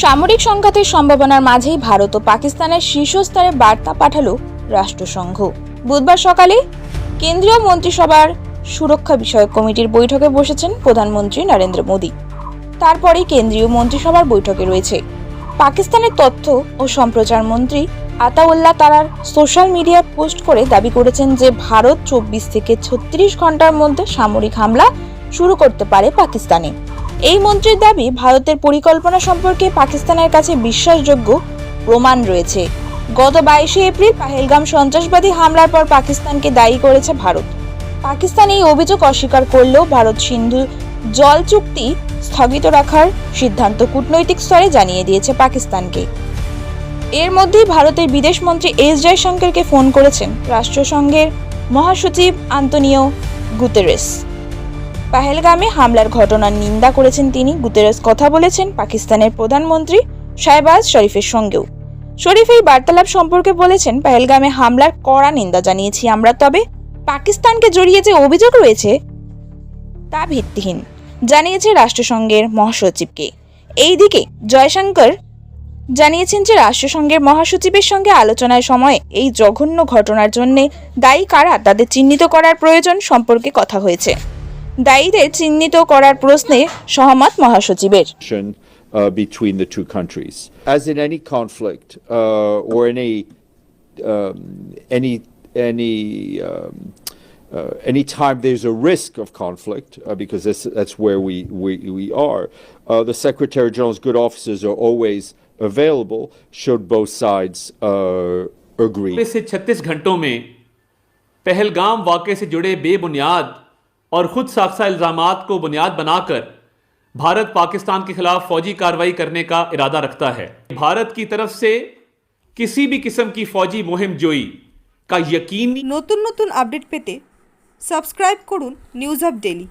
সামরিক সংঘাতের সম্ভাবনার মাঝেই ভারত ও পাকিস্তানের শীর্ষস্তরে বার্তা পাঠালো রাষ্ট্রসংঘ। বুধবার সকালে কেন্দ্রীয় মন্ত্রিসভার সুরক্ষা বিষয়ক কমিটির বৈঠকে বসেছেন প্রধানমন্ত্রী নরেন্দ্র মোদী। তারপরেই কেন্দ্রীয় মন্ত্রিসভার বৈঠকে রয়েছে পাকিস্তানের তথ্য ও সম্প্রচার মন্ত্রী আতাউল্লাহ তারার সোশ্যাল মিডিয়ায় পোস্ট করে দাবি করেছেন যে ভারত চব্বিশ থেকে ছত্রিশ ঘণ্টার মধ্যে সামরিক হামলা শুরু করতে পারে পাকিস্তানে। এই মন্ত্রীর দাবি ভারতের পরিকল্পনা সম্পর্কে পাকিস্তানের কাছে বিশ্বাসযোগ্য প্রমাণ রয়েছে। গত বাইশে এপ্রিল পাহেলগাম সন্ত্রাসবাদী হামলার পর পাকিস্তানকে দায়ী করেছে ভারত। পাকিস্তান এই অভিযোগ অস্বীকার করলেও ভারত সিন্ধু জল চুক্তি স্থগিত রাখার সিদ্ধান্ত কূটনৈতিক স্তরে জানিয়ে দিয়েছে পাকিস্তানকে। এর মধ্যেই ভারতের বিদেশমন্ত্রী এস জয়শঙ্করকে ফোন করেছেন রাষ্ট্রসংঘের মহাসচিব আন্তনিও গুতেরেস। পাহেলগামে হামলার ঘটনার নিন্দা করেছেন তিনি। গুতেরেস কথা বলেছেন পাকিস্তানের প্রধানমন্ত্রী শাহবাজ শরীফের সঙ্গেও। শরীফ এই বার্তালাপ সম্পর্কে বলেছেন, পাহেলগামে হামলার কড়া নিন্দা জানিয়েছি আমরা, তবে পাকিস্তানকে জড়িয়ে যে অভিযোগ রয়েছে তা ভিত্তিহীন, জানিয়েছে রাষ্ট্রসংঘের মহাসচিবকে। এইদিকে জয়শঙ্কর জানিয়েছেন যে রাষ্ট্রসংঘের মহাসচিবের সঙ্গে আলোচনার সময় এই জঘন্য ঘটনার জন্য দায়ী কারা, তাদের চিহ্নিত করার প্রয়োজন সম্পর্কে কথা হয়েছে। দায়ীদের চিহ্নিত করার প্রশ্নে সহমত মহাসচিবের tension, uh, between the two countries. As in any conflict uh, or any um, any any um, uh, any time there's a risk of conflict, uh, because that's, that's where we, we, we are, uh, the Secretary General's good officers are always available should both sides uh, agree. से 36 घंटों में पहलगाम वाक़े से जुड़े बेबुनियाद और खुद साख्ता इल्ज़ामात को बुनियाद बनाकर भारत पाकिस्तान के खिलाफ फौजी कार्रवाई करने का इरादा रखता है भारत की तरफ से किसी भी किस्म की फौजी मुहिम जोई का यकीनी নতুন নতুন আপডেট পেতে সাবস্ক্রাইব করুন নিউজ আপ ডেলি